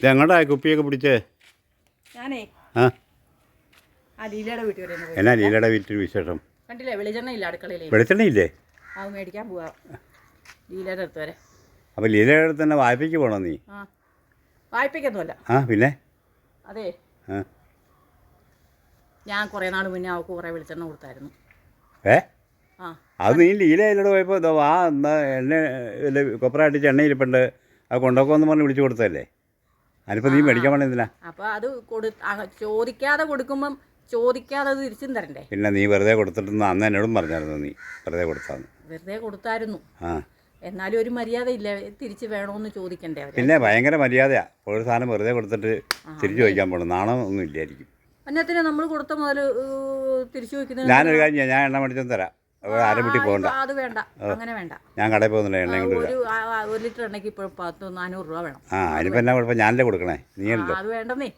ഇത് എങ്ങോട്ടാ കുപ്പിയൊക്കെ പിടിച്ചേ? ഞാനേ. ആ. ആ ലീലയുടെ വീട്ടിൽ വരെ ഒന്ന് പോയി എന്നാ ലീലയുടെ വീട്ടിൽ വിശേഷം? കണ്ടില്ലേ വെളിച്ചെണ്ണ ഇല്ല അടുക്കളയിലേ. വെളിച്ചെണ്ണയില്ലേ? അത് മേടിക്കാൻ പോവാ. ലീലയുടെ അടുത്ത് വരെ. അപ്പോൾ ലീലയുടെ അടുത്ത് തന്നെ വായ്പയ്ക്ക് പോണോ നീ? ആ. വായ്പയ്ക്കൊന്നുമല്ല. ആ പിന്നെ? അതെ. ആ. ഞാൻ കുറേ നാൾ മുന്നേ അവൾക്ക് കുറേ വെളിച്ചെണ്ണ കൊടുത്തായിരുന്നു. ഏ? ആ. അത് നീ ലീലയിലൂടെ പോയപ്പോൾ ആ എന്നാ എണ്ണ കൊപ്പറ അടിച്ച് എണ്ണ ഇരിപ്പുണ്ട്. അത് കൊണ്ടുപോകുമെന്ന് പറഞ്ഞ് വിളിച്ചു കൊടുത്തതല്ലേ? അതിനിപ്പോൾ നീ മേടിക്കാൻ വേണ്ടി അപ്പോൾ അത് കൊടു ചോദിക്കാതെ കൊടുക്കുമ്പം ചോദിക്കാതെ അത് തിരിച്ചും തരണ്ടേ? പിന്നെ നീ വെറുതെ കൊടുത്തിട്ടെന്ന് അന്ന് എന്നോടും പറഞ്ഞായിരുന്നു നീ. വെറുതെ കൊടുത്താന്ന്. വെറുതെ കൊടുത്തായിരുന്നു. ആ. എന്നാലും ഒരു മര്യാദ ഇല്ല തിരിച്ച് വേണമെന്ന് ചോദിക്കണ്ടേ പിന്നെ ഭയങ്കര മര്യാദയാ. ഒരു സാധനം വെറുതെ കൊടുത്തിട്ട് തിരിച്ചു ചോദിക്കാൻ പോകണം നാണം ഒന്നും ഇല്ലായിരിക്കും. അന്നത്തിന് നമ്മൾ കൊടുത്ത മുതൽ തിരിച്ചു ചോദിക്കുന്നത് ഞാനൊരു കാര്യം ചെയ്യാം. ഞാൻ എണ്ണ മേടിച്ചൊന്നും തരാം. വീട്ടിൽ പോകണ്ട? അത് വേണ്ട. അങ്ങനെ വേണ്ട. ഞാൻ കടയിൽ പോകുന്നില്ല എണ്ണയും കൊണ്ട് ഒരു ഒരു ലിറ്റർ എണ്ണയ്ക്ക് ഇപ്പോൾ പത്ത് നാനൂറ് രൂപ വേണം. ആ അതിനിപ്പോൾ എന്നാ കുഴപ്പം? ഞാനല്ലേ കൊടുക്കണേ? നീ അല്ലോ അത് വേണ്ടെന്നേ.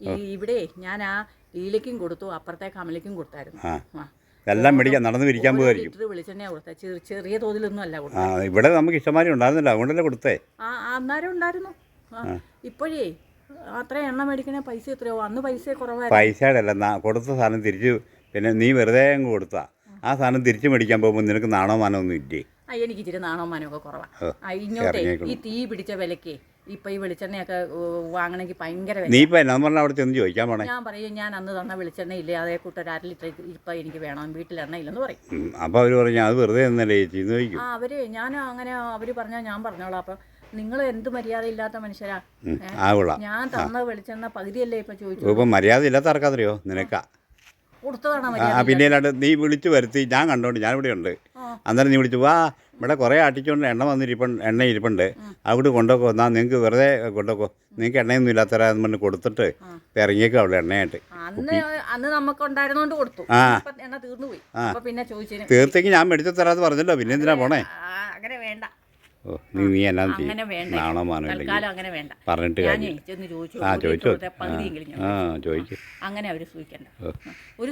ഈ ഇവിടെ ഞാൻ ആ ലീലയ്ക്കും കൊടുത്തു അപ്പുറത്തെ കമലയ്ക്കും കൊടുത്തായിരുന്നു. ആ. എല്ലാം മേടിക്കാൻ നടന്ന് പിരിക്കാൻ കൊടുത്തത് ചെറിയ തോതിലൊന്നും അല്ല ആ ഇവിടെ നമുക്ക് ഇഷ്ടമാരി ഉണ്ടായിരുന്നില്ല. അതുകൊണ്ടല്ലേ കൊടുത്തേ? ആ ആ, അന്നേരം ഉണ്ടായിരുന്നു. ഇപ്പോഴേ അത്ര എണ്ണ മേടിക്കണ പൈസ എത്രയോ? അന്ന് പൈസ കുറവായിരുന്നു. പൈസയുടെ അല്ല കൊടുത്ത സാധനം തിരിച്ചു പിന്നെ നീ വെറുതെ അങ്ങ് കൊടുത്താ. ആ സാധനം തിരിച്ചു മേടിക്കാൻ പോകുമ്പോൾ നിനക്ക് നാണോ മാനോ ഒന്നും ഇല്ലേ? ആ എനിക്ക് ഇച്ചിരി നാണോ മാനമൊക്കെ കുറവാണ് ഇങ്ങോട്ടേ ഈ തീ പിടിച്ച വിലക്ക് ഇപ്പൊ ഈ വെളിച്ചെണ്ണയൊക്കെ വാങ്ങണമെങ്കിൽ ഭയങ്കര നീ ഇപ്പം എന്നാന്ന് പറഞ്ഞാൽ അവിടെ ചെന്ന് ചോദിക്കാൻ പോണേ? ഞാൻ പറയും ഞാൻ അന്ന് തന്ന വെളിച്ചെണ്ണ ഇല്ലേ? അതേ കൂട്ടൊരു അര ലിറ്റർ ഇപ്പൊ എനിക്ക് വേണം. വീട്ടിൽ എണ്ണ ഇല്ലെന്ന് പറയും. അവർ പറഞ്ഞു അത് വെറുതെ എന്നല്ലേ ചേച്ചി ആ അവർ ഞാൻ അങ്ങനെ അവർ പറഞ്ഞാൽ ഞാൻ പറഞ്ഞോളാം. അപ്പൊ നിങ്ങൾ എന്ത് മര്യാദ ഇല്ലാത്ത മനുഷ്യരാ? ഞാൻ തന്ന വെളിച്ചെണ്ണ പകുതിയല്ലേ ഇപ്പൊ ചോദിച്ചു ഇപ്പം മര്യാദ ഇല്ലാത്ത ആർക്കറിയോ നിനക്കാ. ആ പിന്നെ അല്ലാണ്ട് നീ വിളിച്ചു വരുത്തി. ഞാൻ കണ്ടോണ്ട് ഞാൻ ഇവിടെ ഉണ്ട്. അന്നേരം നീ വിളിച്ചു വാ ഇവിടെ കുറേ ആട്ടിച്ചുകൊണ്ട് എണ്ണ വന്നിരിപ്പുണ്ട് എണ്ണ ഇരിപ്പുണ്ട്. അവിടെ കൊണ്ടുപോക്കോ എന്നാൽ നിങ്ങൾക്ക് വെറുതെ കൊണ്ടുപോക്കോ. നിങ്ങൾക്ക് എണ്ണയൊന്നും ഇല്ലാത്തവരാന്ന് പറഞ്ഞ് കൊടുത്തിട്ട് ഇറങ്ങിയേക്കും അവിടെ എണ്ണയായിട്ട്. ആ. പിന്നെ തീർത്തെങ്കിൽ ഞാൻ മേടിച്ചു തരാമെന്ന് പറഞ്ഞല്ലോ പിന്നെ എന്തിനാ പോണേ? അങ്ങനെ വേണ്ട. ഓ നീ നീ എന്നാ ചെയ്യും? അങ്ങനെ വേണ്ട. നാണോ മാനോ ഇല്ലെങ്കിൽ തൽക്കാലം അങ്ങനെ വേണ്ട. പറഞ്ഞിട്ട് കാര്യം ആ ചോദിച്ചോ. ആ അങ്ങനെ അവർ സൂക്ഷിക്കണ്ട ഒരു